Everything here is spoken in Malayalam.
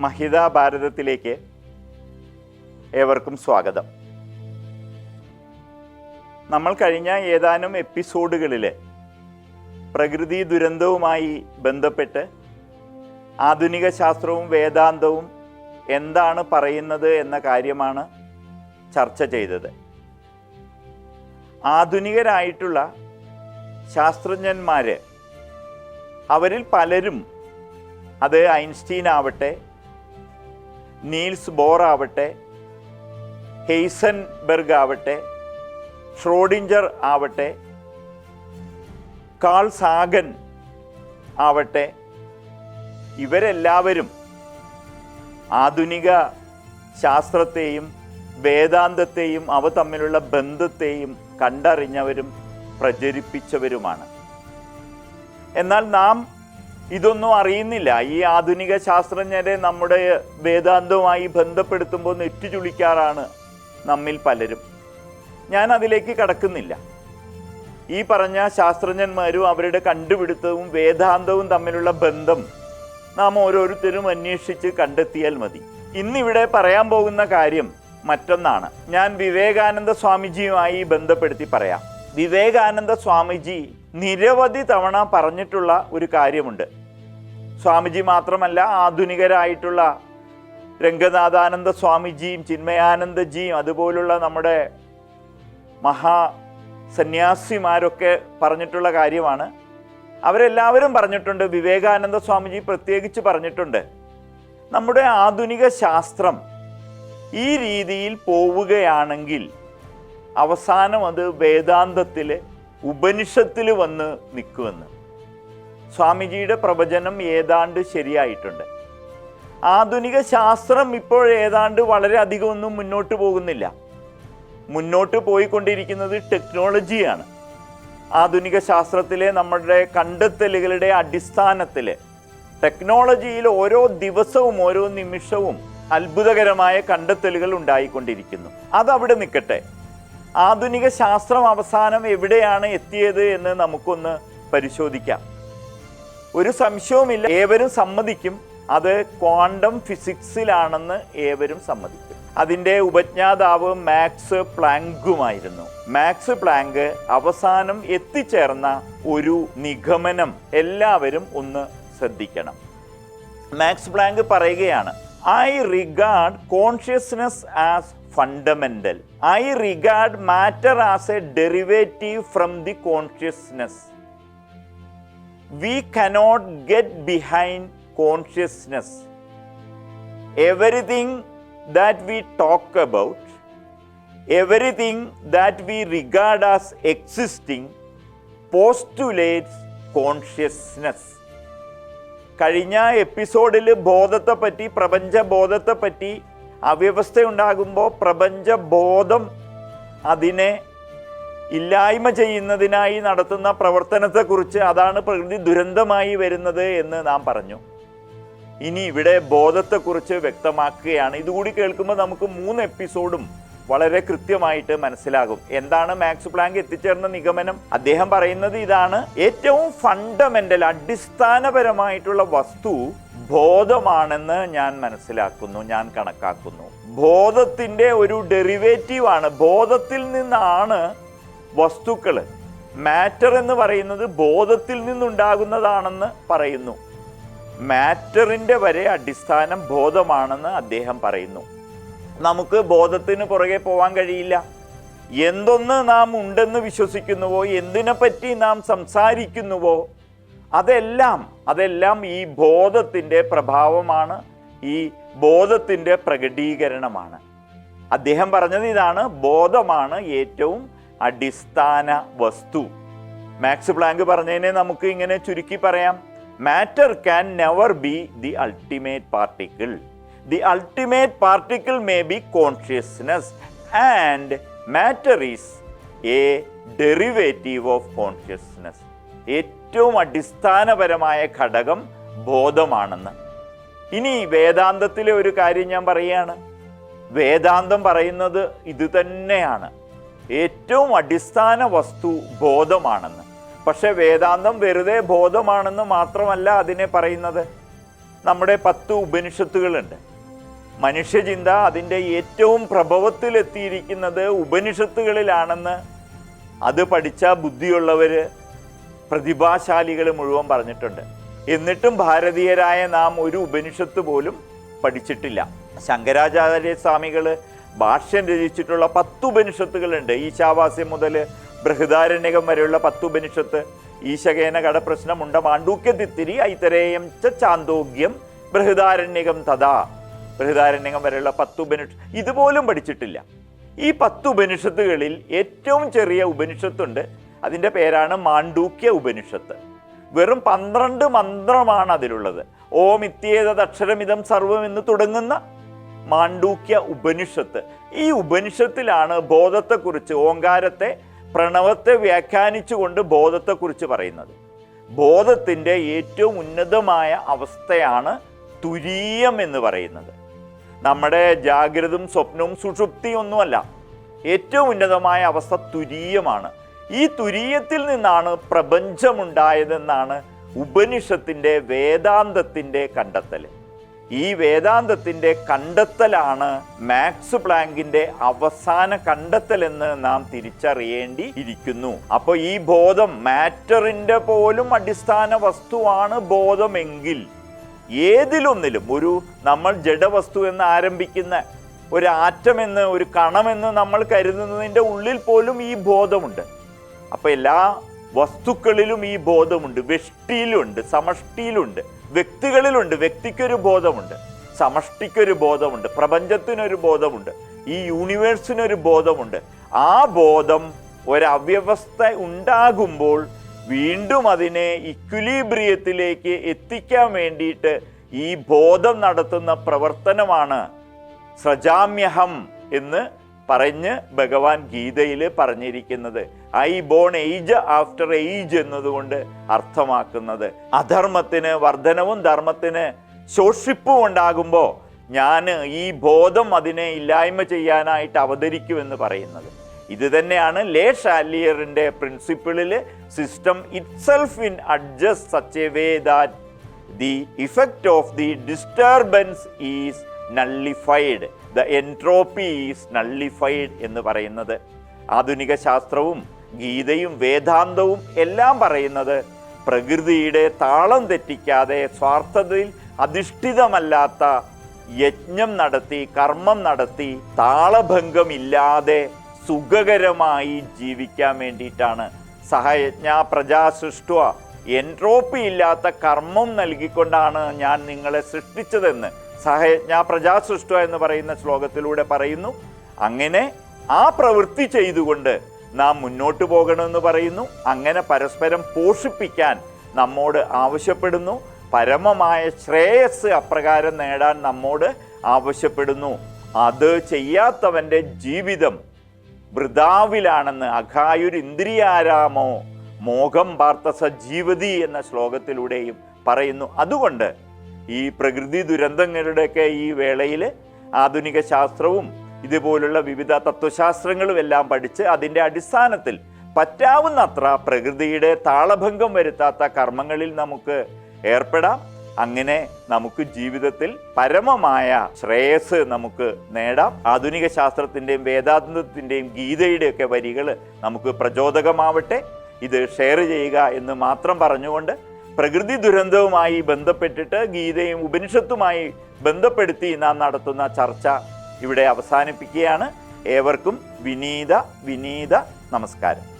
മഹിത ഭാരതത്തിലേക്ക് ഏവർക്കും സ്വാഗതം. നമ്മൾ കഴിഞ്ഞ ഏതാനും എപ്പിസോഡുകളിൽ പ്രകൃതി ദുരന്തവുമായി ബന്ധപ്പെട്ട് ആധുനിക ശാസ്ത്രവും വേദാന്തവും എന്താണ് പറയുന്നത് എന്ന കാര്യമാണ് ചർച്ച ചെയ്തത്. ആധുനികരായിട്ടുള്ള ശാസ്ത്രജ്ഞന്മാർ അവരിൽ പലരും അത് ഐൻസ്റ്റീൻ ആവട്ടെ നീൽസ് ബോർ ആവട്ടെ ഹെയ്സൻബെർഗ് ആവട്ടെ ഷ്രോഡിഞ്ചർ ആവട്ടെ കാൾ സാഗൻ ആവട്ടെ ഇവരെല്ലാവരും ആധുനിക ശാസ്ത്രത്തെയും വേദാന്തത്തെയും അവ തമ്മിലുള്ള ബന്ധത്തെയും കണ്ടറിഞ്ഞവരും പ്രചരിപ്പിച്ചവരുമാണ്. എന്നാൽ നാം ഇതൊന്നും അറിയുന്നില്ല. ഈ ആധുനിക ശാസ്ത്രജ്ഞരെ നമ്മുടെ വേദാന്തവുമായി ബന്ധപ്പെടുത്തുമ്പോൾ നെറ്റുചുളിക്കാറാണ് നമ്മിൽ പലരും. ഞാൻ അതിലേക്ക് കടക്കുന്നില്ല. ഈ പറഞ്ഞ ശാസ്ത്രജ്ഞന്മാരും അവരുടെ കണ്ടുപിടുത്തവും വേദാന്തവും തമ്മിലുള്ള ബന്ധം നാം ഓരോരുത്തരും അന്വേഷിച്ച് കണ്ടെത്തിയാൽ മതി. ഇന്നിവിടെ പറയാൻ പോകുന്ന കാര്യം മറ്റൊന്നാണ്. ഞാൻ വിവേകാനന്ദ സ്വാമിജിയുമായി ബന്ധപ്പെടുത്തി പറയാം. വിവേകാനന്ദ സ്വാമിജി നിരവധി തവണ പറഞ്ഞിട്ടുള്ള ഒരു കാര്യമുണ്ട്. സ്വാമിജി മാത്രമല്ല ആധുനികരായിട്ടുള്ള രംഗനാഥാനന്ദ സ്വാമിജിയും ചിന്മയാനന്ദജിയും അതുപോലുള്ള നമ്മുടെ മഹാ സന്യാസിമാരൊക്കെ പറഞ്ഞിട്ടുള്ള കാര്യമാണ്. അവരെല്ലാവരും പറഞ്ഞിട്ടുണ്ട് വിവേകാനന്ദ സ്വാമിജി പ്രത്യേകിച്ച് പറഞ്ഞിട്ടുണ്ട്. നമ്മുടെ ആധുനിക ശാസ്ത്രം ഈ രീതിയിൽ പോവുകയാണെങ്കിൽ അവസാനം അത് വേദാന്തത്തിൽ ഉപനിഷത്തിൽ വന്ന് നിൽക്കുമെന്ന്. സ്വാമിജിയുടെ പ്രവചനം ഏതാണ്ട് ശരിയായിട്ടുണ്ട്. ആധുനിക ശാസ്ത്രം ഇപ്പോൾ ഏതാണ്ട് വളരെ അധികമൊന്നും മുന്നോട്ട് പോകുന്നില്ല. മുന്നോട്ട് പോയിക്കൊണ്ടിരിക്കുന്നത് ടെക്നോളജിയാണ്. ആധുനിക ശാസ്ത്രത്തിലെ നമ്മുടെ കണ്ടെത്തലുകളുടെ അടിസ്ഥാനത്തിൽ ടെക്നോളജിയിൽ ഓരോ ദിവസവും ഓരോ നിമിഷവും അത്ഭുതകരമായ കണ്ടെത്തലുകൾ ഉണ്ടായിക്കൊണ്ടിരിക്കുന്നു. അതവിടെ നിൽക്കട്ടെ. ആധുനിക ശാസ്ത്രം അവസാനം എവിടെയാണ് എത്തിയത് എന്ന് നമുക്കൊന്ന് പരിശോധിക്കാം. ഒരു സംശയവുമില്ല. ഏവരും സമ്മതിക്കും. അത് ക്വാണ്ടം ഫിസിക്സിലാണെന്ന് ഏവരും സമ്മതിക്കും. അതിന്റെ ഉപജ്ഞാതാവ് മാക്സ് പ്ലാങ്കുമായിരുന്നു. മാക്സ് പ്ലാങ്ക് അവസാനം എത്തിച്ചേർന്ന ഒരു നിഗമനം എല്ലാവരും ഒന്ന് ശ്രദ്ധിക്കണം. മാക്സ് പ്ലാങ്ക് പറയുകയാണ് I regard consciousness as fundamental I regard matter as a derivative from the consciousness we cannot get behind consciousness. Everything that we talk about, everything that we regard as existing, postulates consciousness. കഴിഞ്ഞ എപ്പിസോഡിൽ ബോധത്തെ പറ്റി പ്രപഞ്ച ബോധത്തെ പറ്റി അവ്യവസ്ഥ ഉണ്ടാകുമ്പോൾ പ്രപഞ്ച ബോധം അതിനെ ഇല്ലായ്മ ചെയ്യുന്നതിനായി നടത്തുന്ന പ്രവർത്തനത്തെക്കുറിച്ച് അതാണ് പ്രകൃതി ദുരന്തമായി വരുന്നത് എന്ന് നാം പറഞ്ഞു. ഇനി ഇവിടെ ബോധത്തെക്കുറിച്ച് വ്യക്തമാക്കുകയാണ്. ഇതുകൂടി കേൾക്കുമ്പോൾ നമുക്ക് മൂന്ന് എപ്പിസോഡും വളരെ കൃത്യമായിട്ട് മനസ്സിലാകും. എന്താണ് മാക്സ് പ്ലാങ്ക് എത്തിച്ചേർന്ന നിഗമനം? അദ്ദേഹം പറയുന്നത് ഇതാണ്. ഏറ്റവും ഫണ്ടമെന്റൽ അടിസ്ഥാനപരമായിട്ടുള്ള വസ്തു ബോധമാണെന്ന് ഞാൻ മനസ്സിലാക്കുന്നു ഞാൻ കണക്കാക്കുന്നു. ബോധത്തിന്റെ ഒരു ഡെറിവേറ്റീവ് ആണ്. ബോധത്തിൽ നിന്നാണ് വസ്തുക്കൾ. മാറ്റർ എന്ന് പറയുന്നത് ബോധത്തിൽ നിന്നുണ്ടാകുന്നതാണെന്ന് പറയുന്നു. മാറ്ററിന്റെ വരെ അടിസ്ഥാനം ബോധമാണെന്ന് അദ്ദേഹം പറയുന്നു. നമുക്ക് ബോധത്തിന് പുറകെ പോകാൻ കഴിയില്ല. എന്തൊന്ന് നാം ഉണ്ടെന്ന് വിശ്വസിക്കുന്നുവോ എന്തിനെപ്പറ്റി നാം സംസാരിക്കുന്നുവോ അതെല്ലാം അതെല്ലാം ഈ ബോധത്തിന്റെ പ്രഭാവമാണ് ഈ ബോധത്തിന്റെ പ്രകടീകരണമാണ്. അദ്ദേഹം പറഞ്ഞത് ഇതാണ് ബോധമാണ് ഏറ്റവും അടിസ്ഥാന വസ്തു. മാക്സ് പ്ലാങ്ക് പറഞ്ഞതിനെ നമുക്ക് ഇങ്ങനെ ചുരുക്കി പറയാം. Matter can never be the ultimate particle the ultimate particle may be consciousness and matter is a derivative of consciousness ഏറ്റവും അടിസ്ഥാനപരമായ ഘടകം ബോധമാണെന്ന്. ഇനി വേദാന്തത്തിലെ ഒരു കാര്യം ഞാൻ പറയുകയാണ്. വേദാന്തം പറയുന്നത് ഇത് തന്നെയാണ്. ഏറ്റവും അടിസ്ഥാന വസ്തു ബോധമാണെന്ന്. പക്ഷെ വേദാന്തം വെറുതെ ബോധമാണെന്ന് മാത്രമല്ല അതിനെ പറയുന്നത്. നമ്മുടെ പത്ത് ഉപനിഷത്തുകളുണ്ട്. മനുഷ്യചിന്ത അതിന്റെ ഏറ്റവും പ്രഭവത്തിലെത്തിയിരിക്കുന്നത് ഉപനിഷത്തുകളിലാണെന്ന് അത് പഠിച്ച ബുദ്ധിയുള്ളവർ പ്രതിഭാശാലികൾ മുഴുവൻ പറഞ്ഞിട്ടുണ്ട്. എന്നിട്ടും ഭാരതീയരായ നാം ഒരു ഉപനിഷത്ത് പോലും പഠിച്ചിട്ടില്ല. ശങ്കരാചാര്യ സ്വാമികൾ ഭാഷ്യം രചിച്ചിട്ടുള്ള പത്ത് ഉപനിഷത്തുകളുണ്ട്. ഈശാവാസ്യം മുതൽ ബൃഹദാരണ്യകം വരെയുള്ള പത്ത് ഉപനിഷത്ത്. ഈശകേന കടപ്രശ്നമുണ്ട. മാണ്ഡൂക്യത്തിത്തിരി ഐതരേയം ച ചാന്തോഗ്യം ബൃഹദാരണ്യകം തഥാ. ബൃഹദാരണ്യകം വരെയുള്ള പത്ത് ഉപനിഷ ഇതുപോലും പഠിച്ചിട്ടില്ല. ഈ പത്ത് ഉപനിഷത്തുകളിൽ ഏറ്റവും ചെറിയ ഉപനിഷത്തുണ്ട്. അതിന്റെ പേരാണ് മാണ്ഡൂക്യ ഉപനിഷത്ത്. വെറും പന്ത്രണ്ട് മന്ത്രമാണ് അതിലുള്ളത്. ഓം ഇത്യേതദക്ഷരമിതം സർവമെന്ന് തുടങ്ങുന്ന മാണ്ഡൂക്യ ഉപനിഷത്ത്. ഈ ഉപനിഷത്തിലാണ് ബോധത്തെക്കുറിച്ച് ഓങ്കാരത്തെ പ്രണവത്തെ വ്യാഖ്യാനിച്ചുകൊണ്ട് ബോധത്തെക്കുറിച്ച് പറയുന്നത്. ബോധത്തിന്റെ ഏറ്റവും ഉന്നതമായ അവസ്ഥയാണ് തുരീയം എന്ന് പറയുന്നത്. നമ്മുടെ ജാഗ്രതും സ്വപ്നവും സുഷുപ്തിയൊന്നുമല്ല. ഏറ്റവും ഉന്നതമായ അവസ്ഥ തുരീയമാണ്. ഈ തുരീയത്തിൽ നിന്നാണ് പ്രപഞ്ചമുണ്ടായതെന്നാണ് ഉപനിഷത്തിന്റെ വേദാന്തത്തിന്റെ കണ്ടെത്തൽ ഈ വേദാന്തത്തിന്റെ കണ്ടെത്തലാണ് മാക്സ് പ്ലാങ്കിന്റെ അവസാന കണ്ടെത്തലെന്ന് നാം തിരിച്ചറിയേണ്ടി ഇരിക്കുന്നു. അപ്പോൾ ഈ ബോധം മാറ്ററിന്റെ പോലും അടിസ്ഥാന വസ്തുവാണ് ബോധമെങ്കിൽ ഏതിലൊന്നിലും ഒരു നമ്മൾ ജഡവസ്തു എന്ന് ആരംഭിക്കുന്ന ഒരു ആറ്റമെന്ന് ഒരു കണമെന്ന് നമ്മൾ കരുതുന്നതിന്റെ ഉള്ളിൽ പോലും ഈ ബോധമുണ്ട്. അപ്പോൾ എല്ലാ വസ്തുക്കളിലും ഈ ബോധമുണ്ട് വ്യഷ്ടിയിലുണ്ട് സമഷ്ടിയിലുണ്ട് വ്യക്തികളിലുണ്ട് വ്യക്തിക്കൊരു ബോധമുണ്ട് സമഷ്ടിക്കൊരു ബോധമുണ്ട് പ്രപഞ്ചത്തിനൊരു ബോധമുണ്ട് ഈ യൂണിവേഴ്സിനൊരു ബോധമുണ്ട്. ആ ബോധം ഒരവ്യവസ്ഥ ഉണ്ടാകുമ്പോൾ വീണ്ടും അതിനെ ഇക്വിലീബ്രിയത്തിലേക്ക് എത്തിക്കാൻ വേണ്ടിയിട്ട് ഈ ബോധം നടത്തുന്ന പ്രവർത്തനമാണ് സജാമ്യഹം എന്ന് പറഞ്ഞ് ഭഗവാൻ ഗീതയിൽ പറഞ്ഞിരിക്കുന്നത്. I born age after age എന്നതുകൊണ്ട് അർത്ഥമാക്കുന്നത് അധർമ്മത്തിന് വർധനവും ധർമ്മത്തിന് ശോഷിപ്പും ഉണ്ടാകുമ്പോൾ ഞാൻ ഈ ബോധം അതിനെ ഇല്ലായ്മ ചെയ്യാനായിട്ട് അവതരിക്കുമെന്ന് പറയുന്നത്. ഇത് തന്നെയാണ് ലേ ഷാലിയറിന്റെ പ്രിൻസിപ്പിളിൽ system itself in adjust such a way that the effect of the disturbance is nullified. The entropy is nullified എന്ന് പറയുന്നത്. ആധുനിക ശാസ്ത്രവും ഗീതയും വേദാന്തവും എല്ലാം പറയുന്നത് പ്രകൃതിയുടെ താളം തെറ്റിക്കാതെ സ്വാർത്ഥതയിൽ അധിഷ്ഠിതമല്ലാത്ത യജ്ഞം നടത്തി കർമ്മം നടത്തി താളഭംഗമില്ലാതെ സുഖകരമായി ജീവിക്കാൻ വേണ്ടിയിട്ടാണ്. സഹയജ്ഞ പ്രജാ സൃഷ്ട എൻട്രോപ്പി ഇല്ലാത്ത കർമ്മം നൽകിക്കൊണ്ടാണ് ഞാൻ നിങ്ങളെ സൃഷ്ടിച്ചതെന്ന് സഹയജ്ഞ പ്രജാ സൃഷ്ട എന്ന് പറയുന്ന ശ്ലോകത്തിലൂടെ പറയുന്നു. അങ്ങനെ ആ പ്രവൃത്തി ചെയ്തുകൊണ്ട് നാം മുന്നോട്ട് പോകണമെന്ന് പറയുന്നു. അങ്ങനെ പരസ്പരം പോഷിപ്പിക്കാൻ നമ്മോട് ആവശ്യപ്പെടുന്നു. പരമമായ ശ്രേയസ് അപ്രകാരം നേടാൻ നമ്മോട് ആവശ്യപ്പെടുന്നു. അത് ചെയ്യാത്തവന്റെ ജീവിതം വൃതാവിലാണെന്ന് അഘായുർ ഇന്ദ്രിയാരാമോ മോഹം പാർത്ത സജീവതി എന്ന ശ്ലോകത്തിലൂടെയും പറയുന്നു. അതുകൊണ്ട് ഈ പ്രകൃതി ദുരന്തങ്ങളുടെയൊക്കെ ഈ വേളയിൽ ആധുനിക ശാസ്ത്രവും ഇതുപോലുള്ള വിവിധ തത്വശാസ്ത്രങ്ങളും എല്ലാം പഠിച്ച് അതിന്റെ അടിസ്ഥാനത്തിൽ പറ്റാവുന്നത്ര പ്രകൃതിയുടെ താളഭംഗം വരുത്താത്ത കർമ്മങ്ങളിൽ നമുക്ക് ഏർപ്പെടാം. അങ്ങനെ നമുക്ക് ജീവിതത്തിൽ പരമമായ ശ്രേയസ് നമുക്ക് നേടാം. ആധുനിക ശാസ്ത്രത്തിന്റെയും വേദാന്തത്തിന്റെയും ഗീതയുടെയൊക്കെ വരികൾ നമുക്ക് പ്രചോദകമാവട്ടെ. ഇത് ഷെയർ ചെയ്യുക എന്ന് മാത്രം പറഞ്ഞുകൊണ്ട് പ്രകൃതി ദുരന്തവുമായി ബന്ധപ്പെട്ടിട്ട് ഗീതയും ഉപനിഷത്തുമായി ബന്ധപ്പെടുത്തി നാം നടത്തുന്ന ചർച്ച ഇവിടെ അവസാനിപ്പിക്കുകയാണ്. ഏവർക്കും വിനീത വിനീത നമസ്കാരം.